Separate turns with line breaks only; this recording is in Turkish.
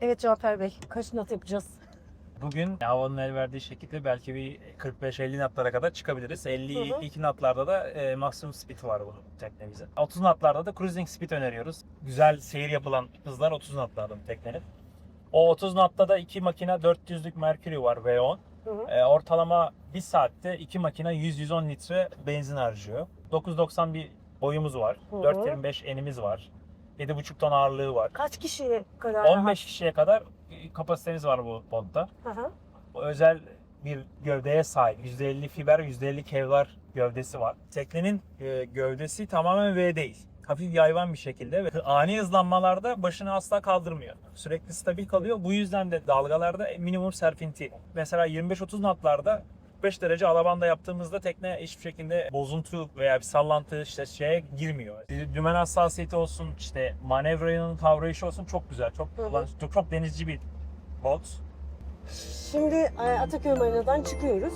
Evet Cafer Bey, kaç knot yapacağız?
Bugün havanın el verdiği şekilde belki bir 45-50 knotlara kadar çıkabiliriz. 50
Hı hı.
2 knotlarda da e, maksimum speed var bu teknemizin. 30 knotlarda da cruising speed öneriyoruz. Güzel seyir yapılan hızlar 30 knotlarda bu teknenin. O 30 knotta da iki makine 400'lük Mercury var V10.
Hı hı.
E, ortalama 1 saatte iki makine 100-110 litre benzin harcıyor. 9.90 bir boyumuz var.
Hı hı.
4.25 enimiz var. 7.5 ton ağırlığı var.
Kaç kişiye kadar?
15 kişiye kadar kapasitemiz var bu podda.
Hı hı.
Özel bir gövdeye sahip. %50 fiber, %50 kevlar gövdesi var. Teknenin e, gövdesi tamamen V değil. Hafif yayvan bir şekilde ve ani hızlanmalarda başını asla kaldırmıyor. Sürekli stabil kalıyor. Bu yüzden de dalgalarda minimum serpinti. Mesela 25-30 knotlarda 5 derece alabanda yaptığımızda tekne hiçbir şekilde bozuntu veya bir sallantı işte şeye girmiyor. Dümen hassasiyeti olsun, işte manevranın kavrayışı olsun çok güzel. Çok çok, çok denizci bir bot.
Şimdi e, Ataköy Marina'dan çıkıyoruz.